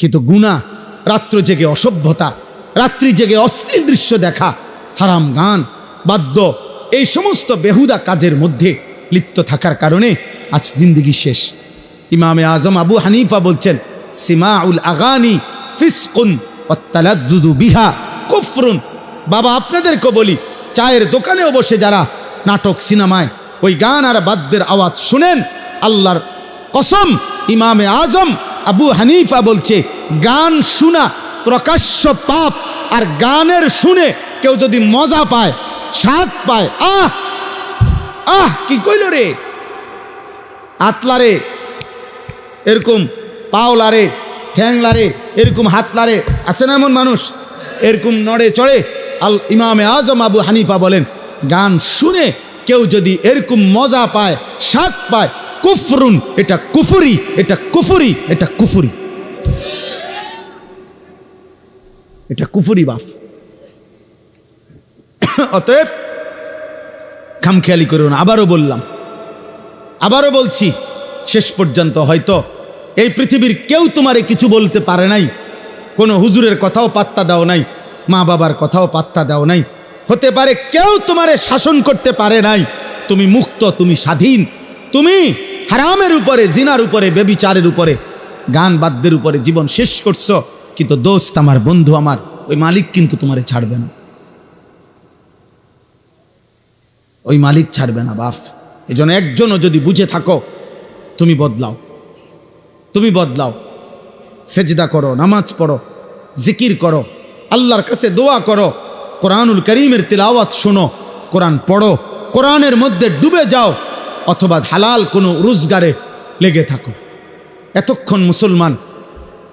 কিন্তু গুণা রাত্র জেগে অসভ্যতা, রাত্রি জেগে অস্থির দৃশ্য দেখা, হারাম গান, বাদ্য, এই সমস্ত বেহুদা কাজের মধ্যে লিপ্ত থাকার কারণে আজ জিন্দিগি শেষ। ইমামে আজম আবু হানিফা বলছেন, সিমাউল আগানি ফিসকুন অত্তালাদুদু বিহা কুফরুন। বাবা, আপনাদেরকে বলি, চায়ের দোকানেও বসে যারা নাটক সিনেমায় ওই গান আর বাদ্যের আওয়াজ শুনেন, আল্লাহর কসম, ইমামে আজম আবু হানিফা বলছে, গান শোনা প্রকাশ্য পাপ, আর গানের শুনে কেউ যদি মজা পায়, স্বাদ পায়, আহ আহ, কি কইল রে? আতলারে, এরকম পাওলারে, ঠ্যাংলারে, এরকম হাতলারে, আছে না এমন মানুষ? এরকম নড়ে চড়ে আল ইমামে আজম আবু হানিফা বলেন, গান শুনে কেউ যদি এরকম মজা পায়, স্বাদ পায় কুফরুন, এটা কুফুরি এটা কুফুরি এটা কুফুরি। এটা কুফুরি বাফ। অতএব খামখেয়ালি করুন আবারও বললাম, আবারও বলছি, শেষ পর্যন্ত হয়তো এই পৃথিবীর কেউ তোমারে কিছু বলতে পারে নাই। কোনো হুজুরের কথাও পাত্তা দাও নাই, মা বাবার কথাও পাত্তা দাও নাই। হতে পারে কেউ তোমারে শাসন করতে পারে নাই। তুমি মুক্ত, তুমি স্বাধীন, তুমি হারামের উপরে, জিনার উপরে, বেবিচারের উপরে। গান বাদ্যের উপরে জীবন শেষ করছ, কিন্তু দোস্ত আমার, বন্ধু আমার, ওই মালিক কিন্তু তোমারে ছাড়বে না। ওই মালিক ছাড়বে না, বাফ। এই জন্য একজনও যদি বুঝে থাকো, তুমি বদলাও। তুমি বদলাও। সেজদা করো, নামাজ পড়ো, জিকির করো, আল্লাহর কাছে দোয়া করো, কোরআনুল করিমের তিলাওয়াত শোনো, কোরআন পড়ো, কোরআনের মধ্যে ডুবে যাও অথবা হালাল কোনো রোজগারে লেগে থাকো। এতক্ষণ মুসলমান